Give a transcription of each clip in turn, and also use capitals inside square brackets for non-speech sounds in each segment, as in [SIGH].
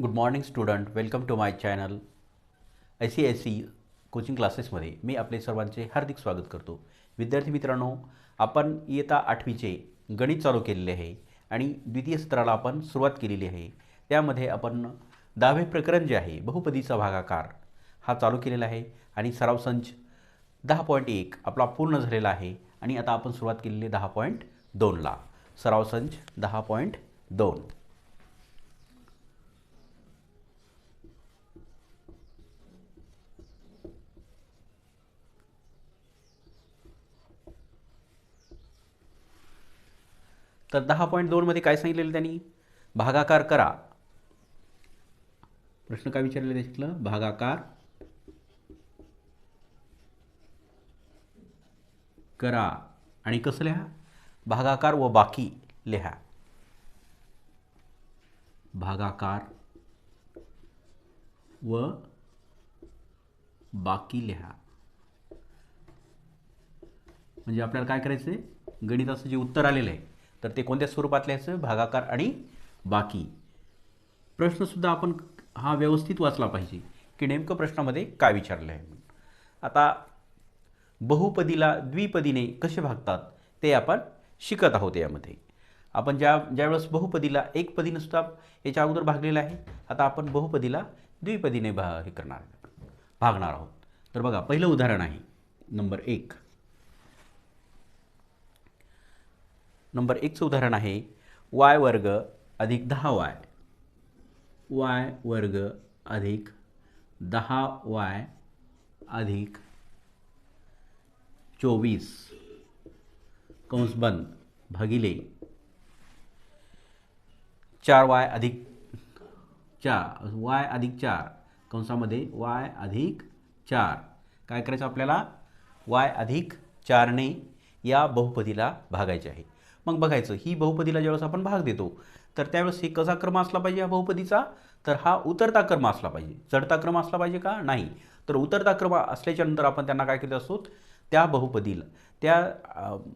Good morning student welcome to my channel I C I C coaching क्लासेसमध्ये मी आपले सर्वांचे हार्दिक स्वागत करतो. विद्यार्थी मित्रांनो आपण इयत्ता आठवीचे गणित चालू केलेले आहे आणि द्वितीय सत्राला आपण सुरुवात केलेली आहे. त्यामध्ये आपण दहावे प्रकरण जे आहे बहुपदीचा भागाकार हा चालू केलेला आहे आणि सराव संच दहा पॉईंट एक आपला पूर्ण झालेला आहे आणि आता आपण सुरुवात केलेली दहा पॉईंट दोनला सराव संच दहा पॉईंट दोन. तर दहा पॉईंट दोनमध्ये काय सांगितलेलं त्यांनी? भागाकार करा. प्रश्न काय विचारलेलं त्याच्यातलं भागाकार करा. आणि कसं लिहा? भागाकार व बाकी लिहा. भागाकार व बाकी लिहा. म्हणजे आपल्याला काय करायचं आहे गणिताचं जे उत्तर आलेलं आहे तर ते कोणत्या स्वरूपात लिहायचं भागाकार आणि बाकी. प्रश्नसुद्धा आपण हा व्यवस्थित वाचला पाहिजे की नेमकं प्रश्नामध्ये काय विचारलं आहे म्हणून. आता बहुपदीला द्विपदीने कसे भागतात ते आपण शिकत आहोत यामध्ये. आपण ज्या ज्यावेळेस बहुपदीला एक सुद्धा याच्या अगोदर भागलेलं आहे आता आपण बहुपदीला द्विपदीने भा हे करणार भागणार आहोत. तर बघा पहिलं उदाहरण आहे नंबर एक. नंबर एकचं उदाहरण आहे वाय वर्ग अधिक दहा वाय. वाय वर्ग अधिक दहा वाय अधिक चोवीस. कंस बंद भागिले चार वाय अधिक चार वाय अधिक चार. कंसामध्ये वाय अधिक चार. काय करायचं आपल्याला? वाय अधिक चारने या बहुपदीला भागायचे आहे. मग बघायचं ही बहुपदीला ज्यावेळेस आपण भाग देतो तर त्यावेळेस हे कसा क्रम असला पाहिजे या बहुपदीचा? तर हा उतरता क्रम असला पाहिजे. चढता क्रम असला पाहिजे का? नाही. तर उतरता क्रम असल्याच्या नंतर आपण त्यांना काय करीत असतो? त्या बहुपदीला त्या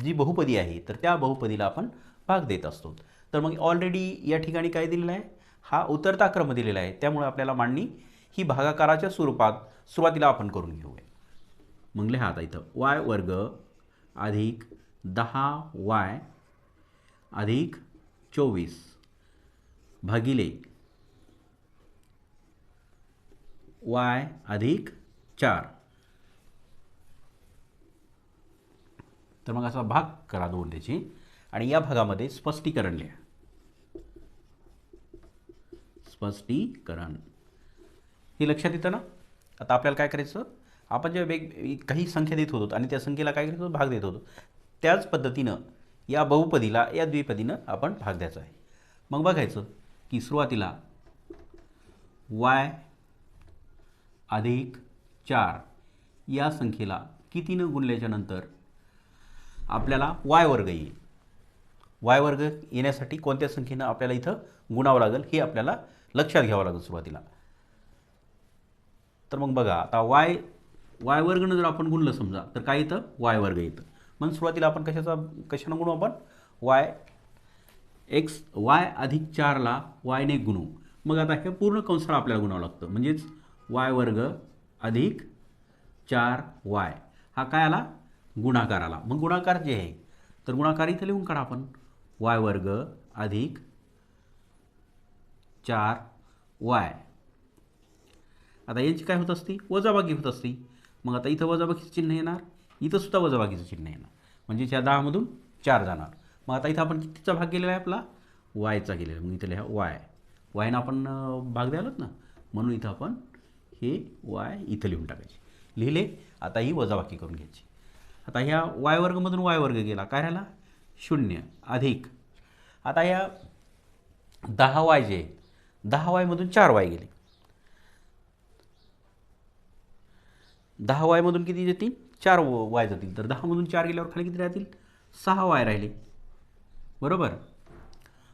जी बहुपदी आहे तर त्या बहुपदीला आपण भाग देत असतो. तर मग ऑलरेडी या ठिकाणी काय दिलेलं आहे? हा उतरता क्रम दिलेला आहे. त्यामुळे आपल्याला मांडणी ही भागाकाराच्या स्वरूपात सुरुवातीला आपण करून घेऊया. मग लिहा आता इथं. वाय वर्ग अधिक दहा वाय अधिक चोवीस भागिले वाय अधिक चार. तर मग असा भाग करा दोन त्याची. आणि या भागामध्ये स्पष्टीकरण लिहा. स्पष्टीकरण. हे लक्षात येतं ना? आता आपल्याला काय करायचं? आपण जेव्हा वेग काही संख्या देत होतो आणि त्या संख्येला काय करत होतो? भाग देत होतो. त्याच पद्धतीनं या बहुपदीला या द्विपदीनं आपण भाग द्यायचा आहे. मग बघायचं की सुरुवातीला वाय अधिक चार या संख्येला कितीनं गुणल्याच्या नंतर आपल्याला वाय वर्ग येईल? वाय वर्ग येण्यासाठी कोणत्या संख्येनं आपल्याला इथं गुणावं लागेल? हे आपल्याला लक्षात घ्यावं लागेल सुरुवातीला. तर मग बघा आता वाय वाय वर्गनं जर आपण गुणलं समजा तर काय येतं? वाय वर्ग येतं. मग सुरुवातीला आपण कशाचा कशानं गुणू आपण? वाय. एक्स वाय अधिक चारला वायने गुणू. मग आता हे पूर्ण कंसाला आपल्याला गुणावं लागतं. म्हणजेच वाय वर्ग अधिक चार वाय. हा काय आला? गुणाकार आला. मग गुणाकार जे आहे तर गुणाकार इथं लिहून काढा आपण. वाय वर्ग अधिक चार वाय. आता यांची काय होत असती? वजाबाकी होत असती. मग आता इथं वजाबाकीचं चिन्ह येणार. इथं सुद्धा वजाबाकीचं चिन्ह येणार. म्हणजे या दहामधून चार जाणार. मग आता इथं आपण कितीचा भाग गेलेला आहे आपला? वायचा गेलेला मग इथं लिहा वाय. वायनं आपण भाग द्यायलाच ना? म्हणून इथं आपण हे वाय इथं लिहून टाकायचे. लिहिले आता ही वजाबाकी करून घ्यायची. आता ह्या वाय वर्गमधून वाय वर्ग गेला. काय राहिला? शून्य अधिक. आता या दहा वाय जे आहेत, दहा वायमधून चार वाय गेले. दहा वायमधून किती येतील चार व- वाय जातील. तर दहामधून चार गेल्यावर खाली किती राहतील? सहा वाय राहिले. बरोबर?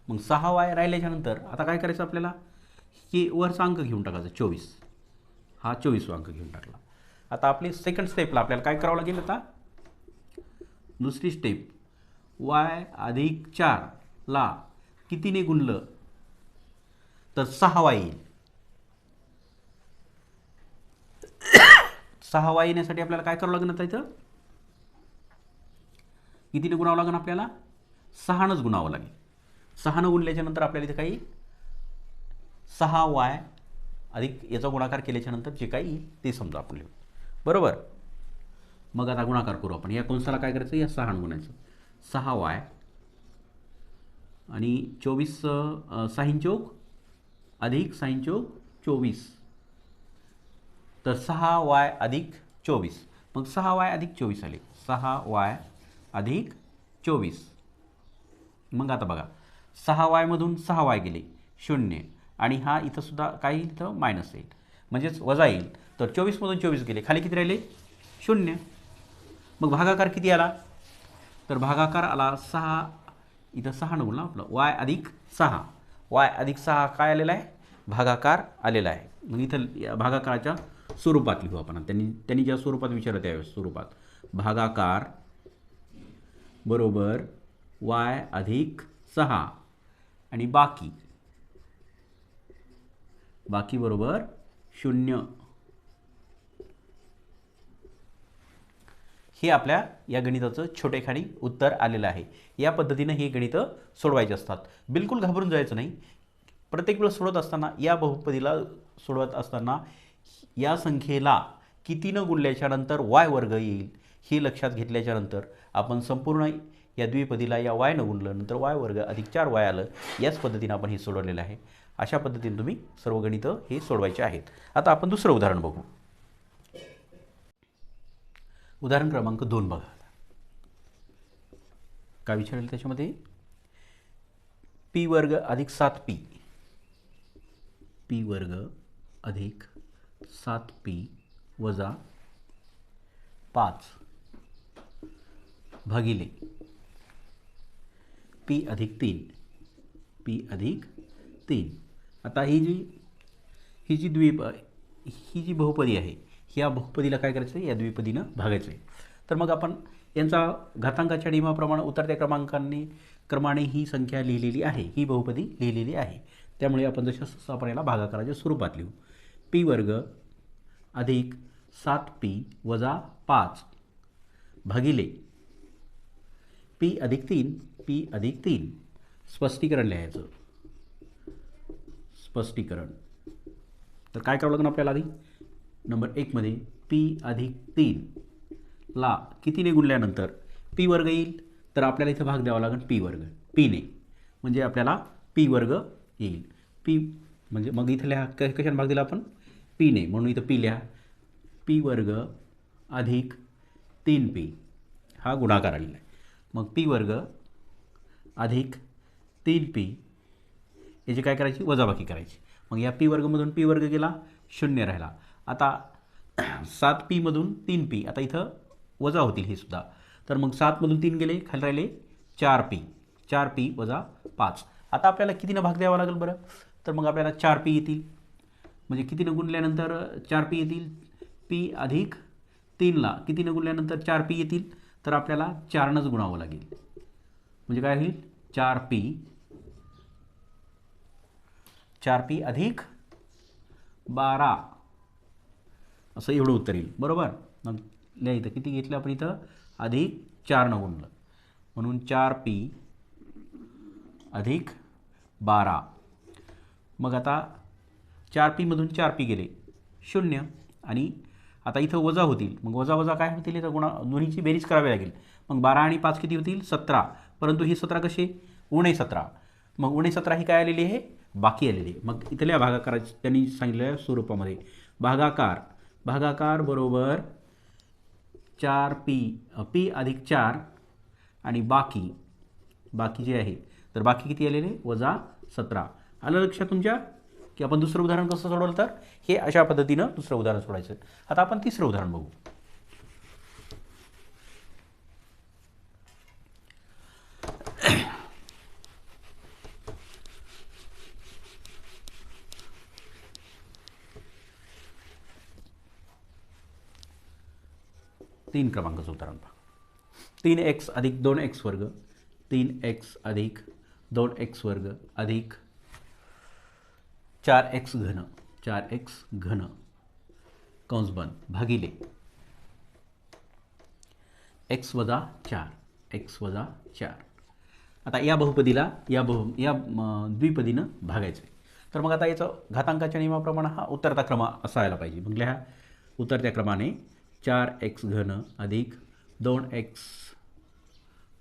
मग सहा वाय राहिल्याच्यानंतर आता काय करायचं आपल्याला? की वरचा अंक घेऊन टाकायचा चोवीस. हा चोवीस अंक घेऊन टाकला. आता आपली सेकंड स्टेपला आपल्याला काय करावं लागेल आता? दुसरी स्टेप वाय अधिक चारला कितीने गुणलं? तर सहा वाय येईल. सहा वाय येण्यासाठी आपल्याला काय करावं लागेल आता इथं? कितीने गुणावं लागेल आपल्याला? सहानंच गुणावं लागेल. सहानं गुणल्याच्यानंतर आपल्याला इथे काही सहा वाय अधिक याचा गुणाकार केल्याच्यानंतर जे काही ते समजा आपण लिहू. बरोबर? मग आता गुणाकार करू आपण. या कंसाला काय करायचं? या सहा गुणायचं. सहा वाय आणि चोवीस साईन चौक अधिक साईन चौक चोवीस. तर सहा वाय अधिक चोवीस. मग सहा वाय अधिक चोवीस आले. सहा वाय अधिक चोवीस. मग आता बघा. सहा वायमधून सहा वाय गेले. शून्य. आणि हा इथंसुद्धा काय येईल इथं मायनस येईल. म्हणजेच वजा येईल. तर चोवीसमधून चोवीस गेले. खाली किती राहिले? शून्य. मग भागाकार किती आला? तर भागाकार आला सहा. इथं सहा नव्हतं ना आपलं. वाय अधिक सहा. वाय अधिक सहा काय आलेला आहे? भागाकार आलेला आहे. मग इथं भागाकाराच्या स्वरूपात लिहू आपण. त्यांनी त्यांनी ज्या स्वरूपात विचारलं त्यावेळेस स्वरूपात. भागाकार बरोबर वाय अधिक सहा. आणि बाकी. बाकी बरोबर शून्य. हे आपल्या या गणिताचं छोटेखानी उत्तर आलेलं आहे. या पद्धतीनं हे गणितं सोडवायचे असतात. बिलकुल घाबरून जायचं नाही. प्रत्येक वेळेस सोडवत असताना या बहुपदीला सोडवत असताना या संख्येला कितीनं न गुणल्याच्यानंतर वाय वर्ग येईल हे लक्षात घेतल्याच्यानंतर आपण संपूर्ण या द्विपदीला या वायनं गुणलं नंतर वाय वर्ग अधिक चार वाय आलं याच पद्धतीनं आपण हे सोडवलेलं आहे. अशा पद्धतीने तुम्ही सर्व गणितं हे सोडवायचे आहेत. आता आपण दुसरं उदाहरण बघू. उदाहरण क्रमांक दोन बघा. काय विचारेल त्याच्यामध्ये? पी वर्ग अधिक सात पी. पी वर्ग अधिक सात पी वजा पाच भागिले पी अधिक तीन पी अधिक तीन. आता ही जी ही जी द्वीप ही जी बहुपदी आहे ह्या बहुपदीला काय करायचं? आहे या द्विपदीनं भागायचं आहे. तर मग आपण यांचा घातांकाच्या नियमाप्रमाणे उतरत्या क्रमांकांनी क्रमाने ही संख्या लिहिलेली आहे ही बहुपदी लिहिलेली आहे. त्यामुळे आपण जसं तसं आपण याला भागाकाराच्या स्वरूपात लिहू पी वर्ग अधिक सात पी वजा पाच भागिले पी अधिक तीन पी अधिक तीन. स्पष्टीकरण लिहायचं. स्पष्टीकरण. तर काय करावं लागणार आपल्याला आधी? नंबर एकमध्ये पी अधिक तीन ला कितीने गुणल्यानंतर पी वर्ग येईल? तर आपल्याला इथं भाग द्यावा लागेल पी वर्ग. पीने. म्हणजे आपल्याला पी वर्ग येईल. पी म्हणजे मग इथं लिहा. क कशाने भाग दिला आपण? पीने म्हणून इथं पिल्या पी वर्ग अधिक तीन पी हा गुणाकार आलेला आहे. मग पी वर्ग अधिक तीन पी याची काय करायची? वजाबाकी करायची. मग या पी वर्गमधून पी वर्ग गेला शून्य राहिला. आता [CLEARS THROAT] सात पीमधून तीन पी आता इथं वजा होतील हे सुद्धा. तर मग सातमधून तीन गेले खाली राहिले चार पी चार पी वजा पाच. आता आपल्याला कितीनं भाग द्यावा लागेल बरं? तर मग आपल्याला चार पी येतील. म्हणजे किती न गुणल्यानंतर चार पी येतील? पी अधिक तीनला कितीनं गुणल्यानंतर चार पी येतील? तर आपल्याला चारनंच गुणावं लागेल. म्हणजे काय होईल? चार पी. चार पी अधिक बारा. असं एवढं उत्तर येईल. बरोबर? मग लिहायचं किती घेतलं आपण इथं? अधिक चारनं गुणलं. म्हणून चार पी अधिक बारा. मग आता चार पीमधून चार पी गेले. शून्य. आणि आता इथं वजा होतील. मग वजा वजा काय होतील? तर गुणा दोन्हीची बेरीज करावी लागेल. मग बारा आणि पाच किती होतील? सतरा. परंतु ही सतरा कशी? उणे सतरा. मग उणे सतरा ही काय आलेली आहे? बाकी आलेली आहे. मग इथल्या भागाकारा त्यांनी सांगितलेल्या स्वरूपामध्ये. भागाकार. भागाकार बरोबर चार पी पी अधिक चार आणि बाकी. बाकी जे आहे. तर बाकी किती आलेले? वजा सतरा. आलं लक्षात तुमच्या? की आपण दुसरं उदाहरण कसं सोडवलं तर? हे अशा पद्धतीनं दुसरं उदाहरण सोडायचं. आता आपण तिसरं उदाहरण बघू. तीन क्रमांकाचं उदाहरण पहा. तीन एक्स अधिक दोन एक्स वर्ग तीन एक्स अधिक दोन एक्स वर्ग अधिक चार एक्स घन चार एक्स घन कंस बंद भागिले. एक्स वजा चार एक्स वजा चार. आता या बहुपदीला या बहु या द्विपदीनं भागायचं आहे तर मग आता याचं घातांकाच्या नियमाप्रमाणे हा उतरता क्रम असायला पाहिजे. मग ह्या उतरत्या क्रमाने चार एक्स घन अधिक दोन एक्स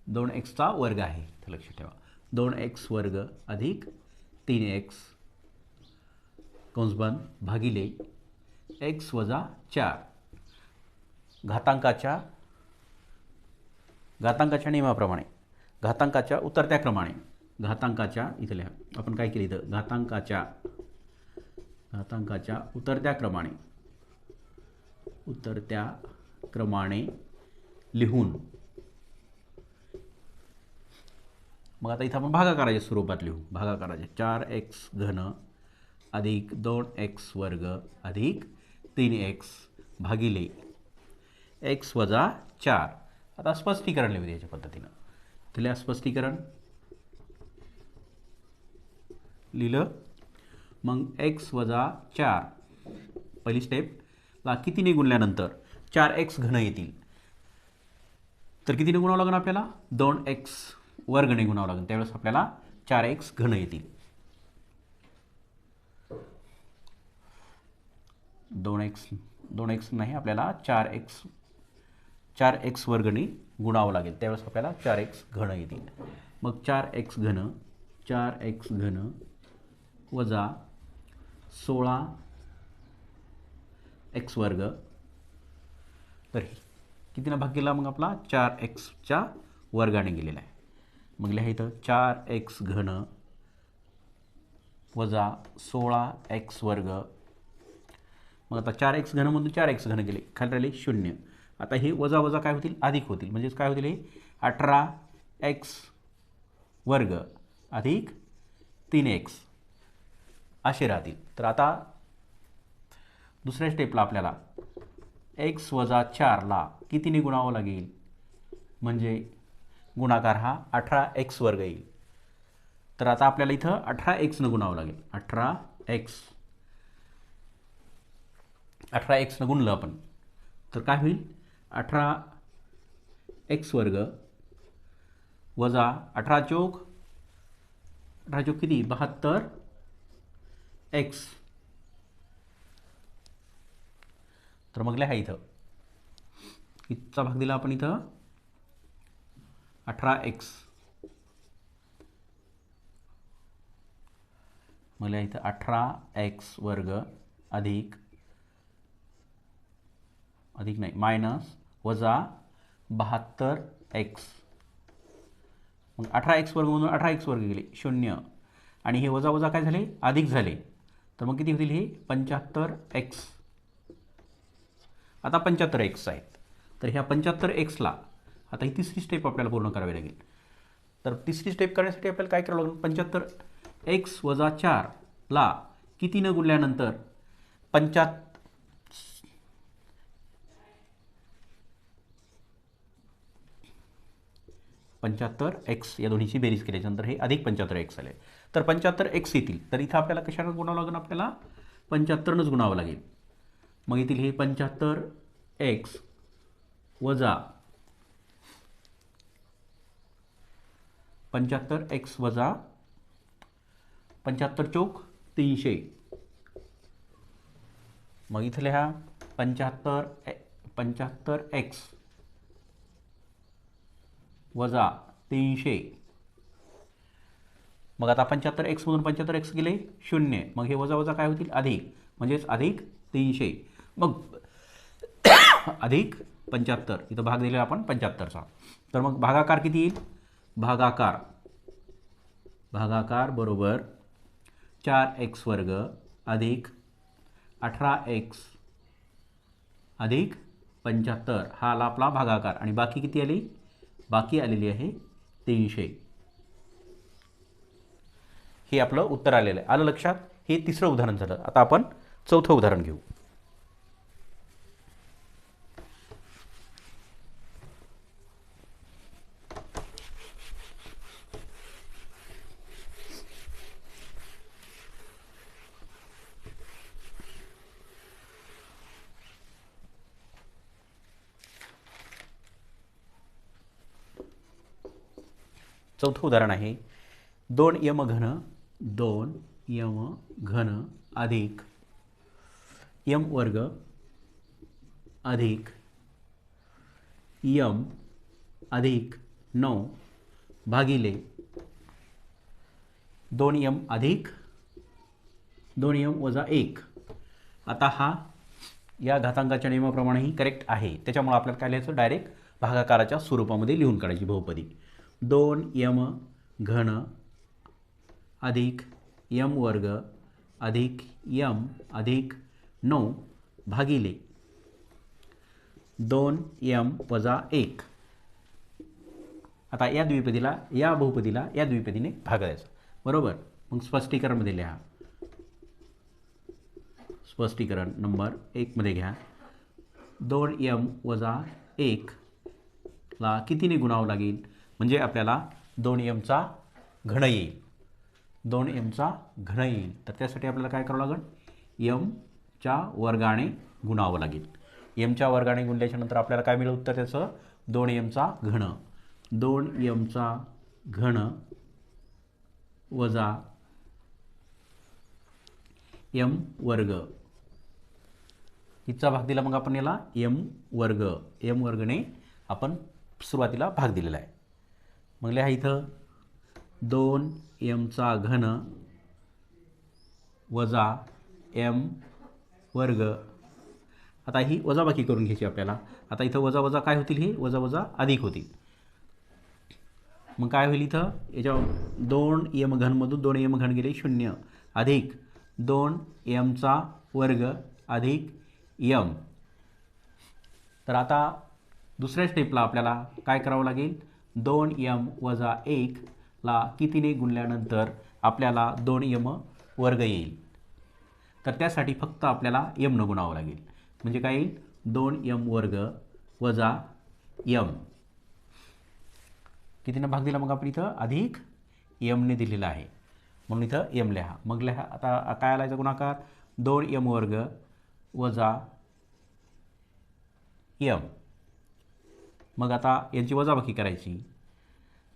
दोन एक्सचा वर्ग आहे. इथं लक्षात ठेवा. दोन एक्स वर्ग अधिक तीन एक्स कंसबन भागिले एक्स वजा चार. घातांकाच्या घातांकाच्या नियमाप्रमाणे. घातांकाच्या उतरत्या क्रमाने घातांकाच्या इथं लिहा. आपण काय केलं इथं? घातांकाच्या घातांकाच्या उतरत्या क्रमाने उतरत्या क्रमाने लिहून. मग आता इथं आपण भागाकाराच्या स्वरूपात लिहू. भागाकाराचे चार एक्स घन अधिक दोन एक्स वर्ग अधिक तीन एक्स भागिले एक्स वजा चार. आता स्पष्टीकरण लिहू याच्या पद्धतीनं. दिल्या स्पष्टीकरण. लिहिलं. मग एक्स वजा चार. पहिली स्टेपला कितीने गुणल्यानंतर चार एक्स घन येतील? तर कितीने गुणावं लागेल आपल्याला? दोन एक्स वर्गने गुणावं लागेल. त्यावेळेस आपल्याला चार एक्स घन येतील. दोन एक्स दोन एक्स नाही आपल्याला चार एक्स चार एक्स वर्गणी गुणावं लागेल. त्यावेळेस आपल्याला चार एक्स घन येतील. मग चार एक्स घन चार एक्स घन वजा सोळा एक्स वर्ग. तर कितीनं भाग केला मग आपला? चार एक्सच्या वर्गाने गेलेला आहे. मग लिहा इथं चार एक्स घन वजा सोळा एक्स वर्ग मग आता चार एक्स घनमधून चार एक्स घन गेले. खाली राहिले शून्य. आता हे वजा वजा काय होतील? अधिक होतील. म्हणजेच काय होतील हे? अठरा एक्स वर्ग अधिक तीन एक्स असे राहतील. तर आता दुसऱ्या स्टेपला आपल्याला एक्स वजा चारला कितीने गुणावं लागेल? म्हणजे गुणाकार हा अठरा एक्स वर्ग येईल. तर आता आपल्याला इथं अठरा एक्सनं गुणावं लागेल. अठरा एक्स अठरा एक्सनं गुणलं आपण. तर काय होईल? अठरा एक्स वर्ग वजा अठरा चौक अठरा चौक किती? बहात्तर एक्स तर मग लिहा इथं. इथचा भाग दिला आपण इथं. अठरा एक्स मला इथं अठरा एक्स वर्ग अधिक अधिक नाही. मायनस वजा बहात्तर एक्स मग अठरा एक्स वर्गमधून अठरा एक्स वर्ग गेले. शून्य. आणि हे वजा वजा काय झाले? अधिक झाले. तर मग किती होतील हे? पंच्याहत्तर एक्स आता पंच्याहत्तर एक्स आहेत. तर ह्या पंच्याहत्तर एक्सला आता ही तिसरी स्टेप आपल्याला पूर्ण करावी लागेल. तर तिसरी स्टेप करण्यासाठी आपल्याला काय करावं लागेल? पंच्याहत्तर एक्स वजा चारला कितीनं गुणल्यानंतर पंच्याहत्तर पंच्याहत्तर एक्स या दोन्हीची बेरीज केल्याच्यानंतर हे अधिक पंच्याहत्तर एक्स आले. तर पंच्याहत्तर एक्स येतील. तर इथं आपल्याला कशानं गुणावं लागेल? आपल्याला पंच्याहत्तरनंच गुणावं लागेल. मग येथील हे पंच्याहत्तर एक्स वजा पंच्याहत्तर एक्स वजा पंच्याहत्तर चौक तीनशे. मग इथल्या ह्या पंच्याहत्तर ए पंच्याहत्तर एक्स वजा तीनशे. मग आता पंच्याहत्तर एक्समधून पंच्याहत्तर एक्स गेले शून्य. मग हे वजा वजा काय होतील? अधिक. म्हणजेच अधिक तीनशे. मग [COUGHS] अधिक पंच्याहत्तर. इथं भाग दिलेला आपण पंच्याहत्तरचा. तर मग भागाकार किती येईल? भागाकार. भागाकार बरोबर चार एक्स वर्ग अधिक अठरा एक्स अधिक पंच्याहत्तर. हा आला आपला भागाकार. आणि बाकी किती आली? बाकी आलेली आहे तीनशे. हे आपलं उत्तर आलेलं आहे. आलं लक्षात? हे तिसरं उदाहरण झालं. आता आपण चौथं उदाहरण घेऊ. चौथं उदाहरण आहे. दोन यम घन दोन यम घन अधिक यम वर्ग अधिक यम अधिक नऊ भागिले दोन यम अधिक दोन यम वजा एक. आता हा या घातांकाच्या नियमाप्रमाणेही करेक्ट आहे. त्याच्यामुळे आपल्याला काय लिहायचं? डायरेक्ट भागाकाराच्या स्वरूपामध्ये लिहून काढायची बहुपदी. दोन यम घन अधिक यम वर्ग अधिक यम अधिक नऊ भागिले दोन यम वजा एक. आता या द्विपदीला या बहुपदीला या द्विपदीने भागायचं. बरोबर? मग स्पष्टीकरणमध्ये लिहा. स्पष्टीकरण नंबर एकमध्ये घ्या. दोन यम वजा एकला कितीने गुणावं लागेल? म्हणजे आपल्याला दोन यमचा घन येईल. दोन एमचा घन येईल. तर त्यासाठी आपल्याला काय करावं लागेल? यमच्या वर्गाने गुणावं लागेल. यमच्या वर्गाने गुणल्याच्या नंतर आपल्याला काय मिळेल उत्तर त्याचं? दोन यमचा घन. दोन यमचा घन वजा यम वर्ग. हिचा भाग दिला मग आपण याला यम वर्ग. यम वर्गने आपण सुरुवातीला भाग दिलेला आहे. मग लिहा इथं. दोन यमचा घन वजा एम वर्ग. आता ही वजाबाकी करून घ्यायची आपल्याला. आता इथं वजा वजा काय होतील हे? वजा वजा अधिक होतील. मग काय होईल इथं? याच्या दोन यम घनमधून दोन यम घन गेले शून्य. अधिक दोन यमचा वर्ग अधिक यम तर आता दुसऱ्या स्टेपला आपल्याला काय करावं लागेल? दोन यम वजा एकला कितीने गुणल्यानंतर आपल्याला दोन यम वर्ग येईल? तर त्यासाठी फक्त आपल्याला यमनं गुणावं लागेल. म्हणजे काय येईल? दोन यम वर्ग वजा यम. कितीनं भाग दिला मग आपण इथं? अधिक यमने दिलेला आहे. म्हणून इथं यम लिहा. मग लिहा. आता काय आलायचा गुणाकार? दोन यम वर्ग वजा यम. मग आता यांची वजाबाकी करायची.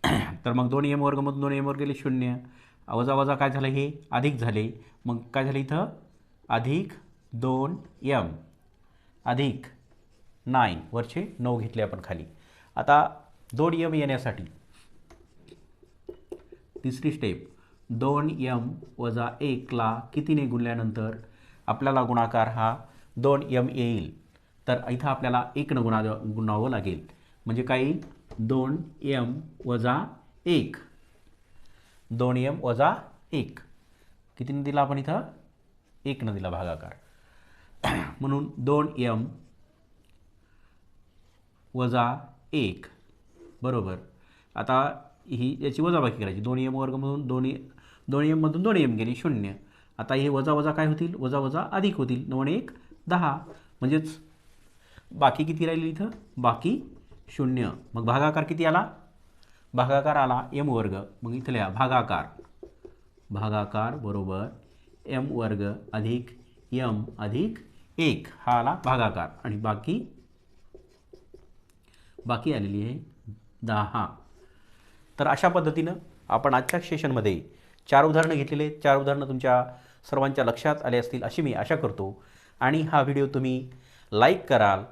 [CLEARS THROAT] तर मग दोन यम वर्गमधून दोन यम वर्ग गेले शून्य. वजा वजा काय झालं? हे अधिक झाले. मग काय झालं इथं? अधिक दोन यम अधिक नाईन वरचे नऊ घेतले आपण खाली. आता दोन यम येण्यासाठी तिसरी स्टेप दोन यम वजा एकला कितीने गुणल्यानंतर आपल्याला गुणाकार हा दोन यम येईल. तर इथं आपल्याला एकनं गुणा गुणावं लागेल. म्हणजे काय येईल दोन यम वजा एक. दोन यम वजा एक. कितीनं दिला आपण इथं? एकनं दिला भागाकार. [CLEARS THROAT] म्हणून दोन यम वजा एक. बरोबर. आता ही याची वजाबाकी करायची. दोन यम वर्गमधून दोन e, दोन यममधून दोन यम गेले शून्य. आता हे वजा वजा काय होतील? वजा वजा अधिक होतील. नवण एक दहा. म्हणजेच बाकी किती राहिली इथं? बाकी शून्य. मग भागाकार किती आला? भागाकार आला एम वर्ग. मग इथं लिहा भागाकार. भागाकार बरोबर एम वर्ग अधिक यम अधिक एक. हा आला भागाकार. आणि बाकी? बाकी आलेली आहे दहा. तर अशा पद्धतीनं आपण आजच्या सेशनमध्ये चार उदाहरणं घेतलेले चार उदाहरणं तुमच्या सर्वांच्या लक्षात आले असतील अशी मी आशा करतो. आणि हा व्हिडिओ तुम्ही लाईक कराल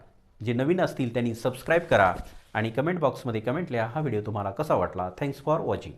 जे नवीन असतील त्यांनी सबस्क्राईब करा आणि कमेंट बॉक्समध्ये कमेंट लिहा. हा व्हिडिओ तुम्हाला कसा वाटला? Thanks for watching